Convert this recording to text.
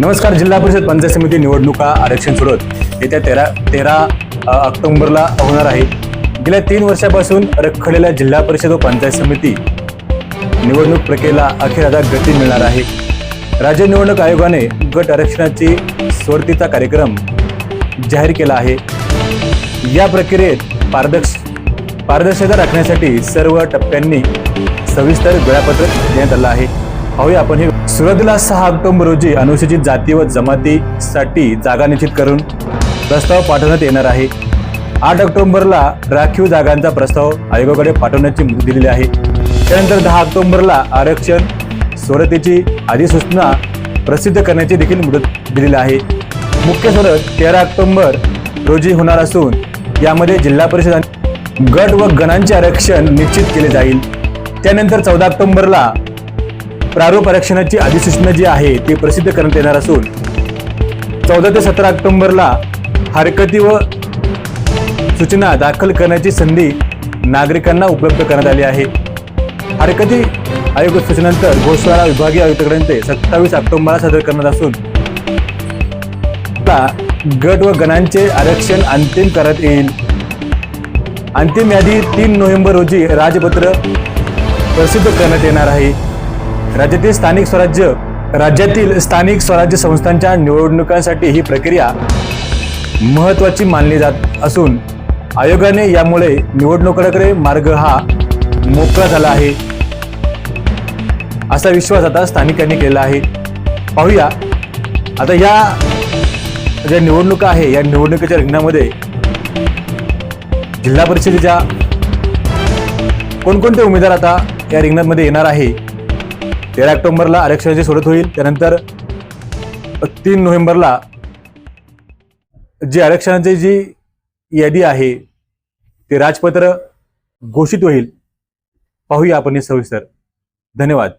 नमस्कार जिल्हा परिषद पंचायत समिती निवडणुका आरक्षण सोडत येत्या तेरा तेरा ऑक्टोंबरला होणार आहे. गेल्या तीन वर्षापासून रखडलेल्या जिल्हा परिषद व पंचायत समिती निवडणूक प्रक्रियेला अखेर आता गती मिळणार आहे. राज्य निवडणूक आयोगाने गट आरक्षणाची सोडतीचा कार्यक्रम जाहीर केला आहे. या प्रक्रियेत पारदर्श पारदर्शकता राखण्यासाठी सर्व टप्प्यांनी सविस्तर वेळापत्रक देण्यात आलं आहे. पाहूया आपण हे सुरुवातीला सहा ऑक्टोबर रोजी अनुसूचित जाती व जमातीसाठी जागा निश्चित करून प्रस्ताव पाठवण्यात येणार आहे. आठ ऑक्टोबरला राखीव जागांचा प्रस्ताव आयोगाकडे पाठवण्याची मुदत दिलेली आहे. त्यानंतर दहा ऑक्टोबरला आरक्षण सोडतीची अधिसूचना प्रसिद्ध करण्याची देखील मुदत दिलेली आहे. मुख्य सोडत तेरा ऑक्टोबर रोजी होणार असून यामध्ये जिल्हा परिषद गट व गणांचे आरक्षण निश्चित केले जाईल. त्यानंतर चौदा ऑक्टोबरला प्रारूप आरक्षणाची अधिसूचना जी आहे ती प्रसिद्ध करण्यात येणार असून चौदा ते सतरा ऑक्टोंबरला हरकती व सूचना दाखल करण्याची संधी नागरिकांना उपलब्ध करण्यात आली आहे. हरकती आयोग सूचनेनंतर घोषवाळा विभागीय आयुक्तांकडे सत्तावीस ऑक्टोबरला सादर करण्यात असून गट व गणांचे आरक्षण अंतिम करण्यात येईल. अंतिम यादी तीन नोव्हेंबर रोजी राजपत्र प्रसिद्ध करण्यात येणार आहे. राज्यातील स्थानिक स्वराज्य राज्यातील स्थानिक स्वराज्य संस्थांच्या निवडणुकांसाठी ही प्रक्रिया महत्वाची मानली जात असून आयोगाने यामुळे निवडणुकांकडे मार्ग हा मोकळा झाला आहे. असा विश्वास आता स्थानिकांनी केला आहे. पाहूया. आता या ज्या निवडणुका आहे या निवडणुकीच्या रिंगणामध्ये जिल्हा परिषदेच्या कोणकोणते उमेदवार आता या रिंगणामध्ये येणार आहे? तेरा ऑक्टोबरला आरक्षणाची सोडत होईल त्यानंतर तीन नोव्हेंबरला जी आरक्षणाची जी यादी आहे ते राजपत्र घोषित होईल. पाहूया आपण हे सविस्तर. धन्यवाद.